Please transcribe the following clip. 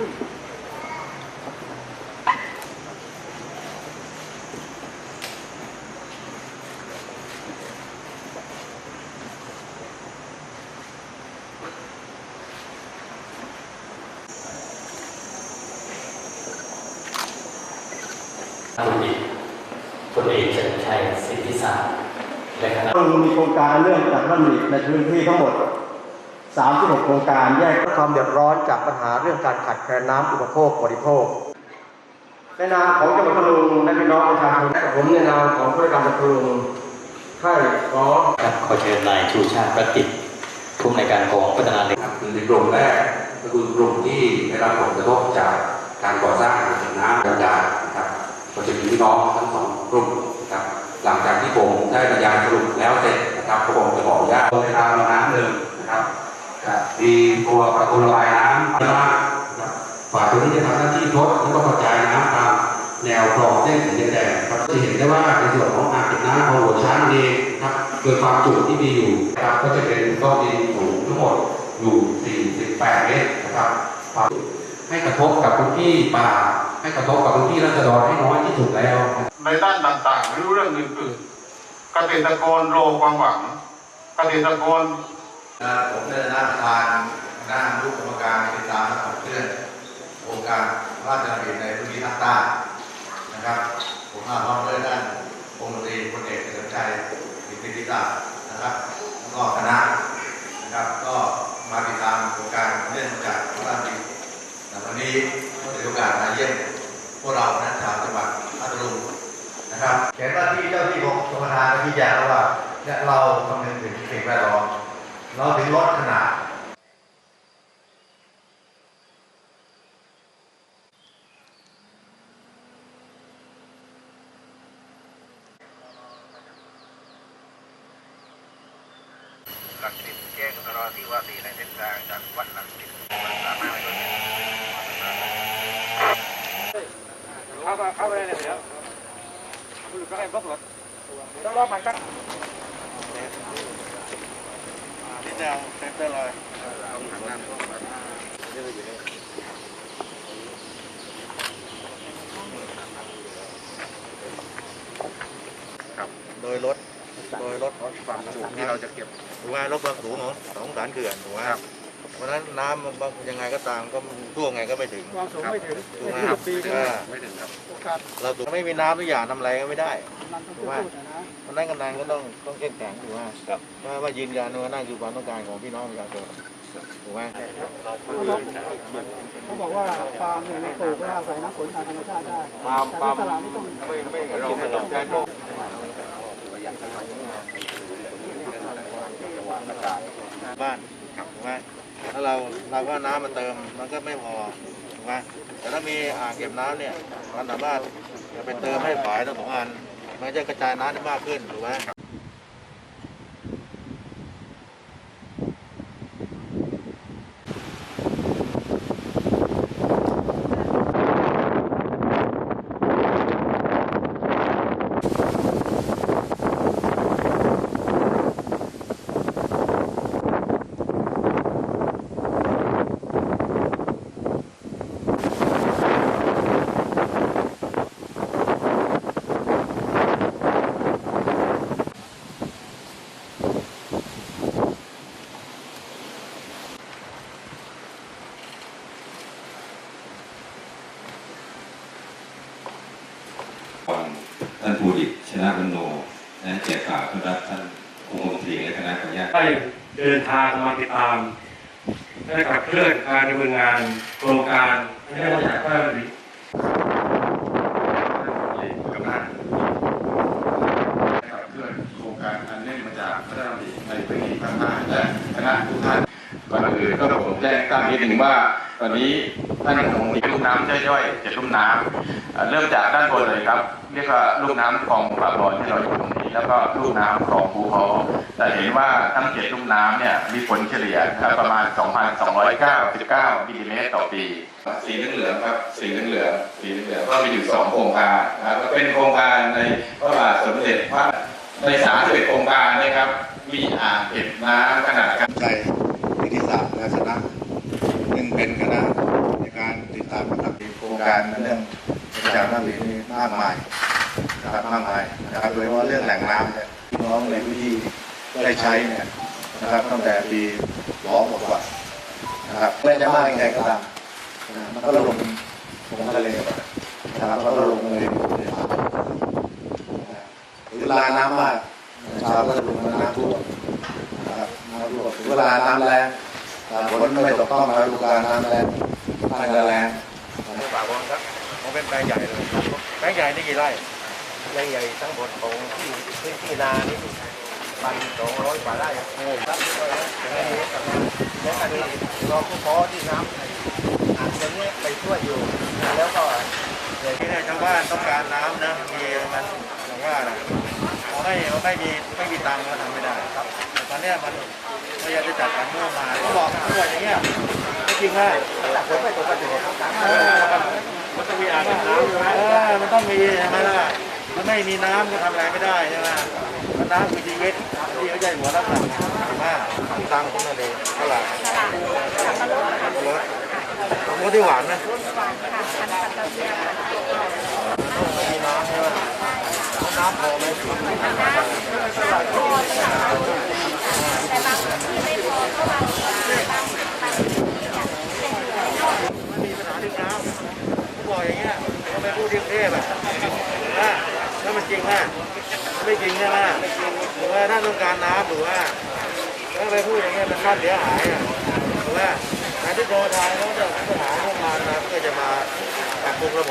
คุณอิพลเอกเฉลิมชัยสิทธิศาสตร์และคณะเรามีโครงการเรื่องจากรัฐมนตรีในพื้นที่ทั้งหมด 36 โครงการแยกความเดือดร้อนจากปัญหาเรื่องการขาดแคลนน้ำอุปโภคบริโภคในนามของจังหวัดพัทลุงและพี่น้องประชาชนและผมในนามของผู้การพัทลุงให้ขอครับขอเชิญนายชูชาติประติษฐ์ผู้อำนวยการกองพัฒนาเล็กครับคือในกลุ่มแรกก็คือกลุ่มที่ได้รับผลกระทบจากการก่อสร้างอ่างเก็บน้ำบรรยานะครับก็จะมีพี่น้องทั้งสองกลุ่มนะครับหลังจากที่ผมได้บรรยายสรุปแล้วเสร็จนะครับผมจะขออนุญาตในทางน้ำหนึ่งนะครับจะมี ตัวประตูระบายน้ำมากนะครับฝ่ายตัวนี้จะทำหน้าที่ทดแล้วก็กระจายน้ำตามแนวคลองเส้นสีแดงๆครับจะเห็นได้ว่าในส่วนของอ่างเก็บน้ำของหัวช้างเองนะครับโดยความจุที่มีอยู่นะครับก็จะเป็นก้อนดินสูงทั้งหมดอยู่ 48 เมตรนะครับความให้กระทบกับพื้นที่ป่า ให้กระทบกับพื้นที่ราษฎรให้น้อยที่สุดแล้วนะครับในด้านต่างๆไม่รู้เรื่องอื่นๆเกษตรกรโลความหวังเกษตรกรนะผมในฐานะประธานคณะอนุ การพระราชดำริในพื้นที่ภาคใต้นะครับ ผมมาพร้อมด้วยท่านองค์ตรีพลเอกเฉลิมชัยสิทธิพิทักษ์นะครับแล้วก็คณะนะครับ ก็มาติดตามโครงการเนื่องจากพระราชดำริในวันนี้ก็ถือโอกาสมาเยี่ยมพวกเรานะชาวจังหวัดพัทลุงนะครับเขียนว่าที่เจ้าที่ของกรมธารชี้แจงแล้วว่าเนี่ยเราคำนึงถึงสิ่งแวดล้อมเราถึงลดขนาด หลักสิบแจ้งตลอดที่ว่าสี่ในเส้นทางจากวัดหลักสิบมันสามารถเข้าไปเข้าไปเลยเดี๋ยวคือก็ให้บล็อกรถต้องรอบมันกันที่แนวเซ็นเตอร์เลยโดยรถ โดยรถความสูงที่เราจะเก็บถูกไหมรถความสูงของของสารเขื่อนถูกไหมเพราะฉะนั้นน้ำมันบางยังไงก็ตามก็ท่วงไงก็ไม่ถึงความสูงไม่ถึงถูกไหมไม่คถึรับงปีนึงอ่าไม่ถึงครับโอกาสเราถูกไม่มีน้ำทุกอย่างทำอะไรก็ไม่ได้มันต้องถูกไหมพูดนะเพราะฉะนั้นกำนันก็ต้องต้องเข้มแข็งถูกไหมว่าว่ายืนยันว่านั่นคือความต้องการของพี่น้องประชาชนถูกไหมเขาบอกว่าฟาร์มเนี่ยมันปลูกแล้วอาศัยน้ำฝนตามธรรมชาติได้ปาล์มแต่ปาล์มที่ตลาดนี่ต้องไม่ไม่เราไม่ต้องใช้ พวกบ้านถูกไหมถ้าเราเราก็น้ำมาเติมมันก็ไม่พอถูกไหมแต่ถ้ามีอ่างเก็บน้ำเนี่ยมันสามารถจะเป็นเติมให้ฝายทั้งสองอันมันจะกระจายน้ำได้มากขึ้นถูกไหม ก่อนท่านภูดิตชนะวันโนนะแจกข่าวต้อนรับท่านองค์มนตรีและคณะของญาติได้เดินทางมาติดตามและขับเคลื่อนการดำเนินงานโครงการไม่ได้มาจากพระราชดำริกำนันขับเคลื่อนโครงการอันเนื่องมาจากพระราชดำริในพื้นที่ภาคใต้และคณะทุกท่านก่ อนอื่นก็ผมแจ้งทราบนิดหนึ่งว่า ตอนนี้ท่านของมีลูกน้ำย่อยๆเจ็ดลูกน้ำเริ่มจากด้านบนเลยครับ เรียกว่าลูกน้ำคลองปลาบอนที่เราอยู่ตรงนี้ แล้วก็ลูกน้ำคลองภูเขาแต่เห็นว่าทั้งเจ็ดลูกน้ำเนี่ยมีผลเฉลี่ยครับประมาณ 2,299มิลลิเมตรต่อปี สีเหลืองครับสีเหลืองสีเหลืองก็มีอยู่สองโครงการนะครับก็เป็นโครงการในพระบาทสมเด็จพระใน31โครงการนะครับมีอ่างเก็บน้ำขนาดใจนิ ติศาสตร์และชนะซึ่งเป็นคณะในการติดตามกำกับโครงการเรื่องจากน้ำดิบนี่มากมายนะครับมากมายนะครับโดยเฉพาะเรื่องแหล่งน้ำเนี่ยน้องในพื้นที่ได้ใช้เนี่ยนะครับตั้งแต่ปีร้องกว่านะครับไม่จะมากยังไงก็ตามนะมันก็ลงลงทะเลนะครับแล้วก็ลงเลยเวลาน้ำมากชาวก็จะลงน้ำท่วมนะครับน้ำท่วม เวลาน้ำแรงอ่าฝนไม่ตกต้องมาดูการน้ำแรงภาคแรงฝากบอกครับมันเป็นแปลงใหญ่เลยแปลงใหญ่นี่กี่ไร่แรงใหญ่ทั้งหมดของที่พื้นที่นานี่พันสองร้อยกว่าไร่ครับครับอย่างนี้แล้วอันนี้รอผู้พอที่น้ำอ่างตัวนี้ไปช่วยอยู่ แล้วก็ที่เนี่ยชาวบ้านต้องการน้ำนะมีมันอย่างว่านะเขาไม่เขาไม่มีไม่มีตังค์ก็ทำไม่ได้ครับแต่ตอน เนี้ยมันพยายามจะจัดการมื่อมาเขาบอกกันด้วอย่างเงี้ยไม่จริงนะแต่ผมไม่ตกกระถิ่นครับเออมันต้องมีอ่างเก็บน้ำมเออมันต้องมีใช่ไหมล่ะมันไม่มีน้ำก็ทำอะไรไม่ได้ใช่ไหมมันน้ำคือชีวิตที่เขาใจหัวรับหลังถูกไหมตังค์คุณนั่นเองเท่าไหร่รถรถที่หวานนะมีน้ำใช่ไหมน้ำพอไหม มันมีปัญหาเรื่องน้ำเขาบอกอย่างเงี้ยเขาไปพูดที่กรุงเทพอะนะถ้ามัน จริงอะไม่จริงใช่ไหมหรือว่าถ้าต้องการน้ำหรือว่าถ้าไปพูดอย่างเงี้ยมันน่าเสียหายอะหรือว่าการที่โทรทางเขาจะหาเข้ามานะเพื่อจะมาปรับปรุงระบบ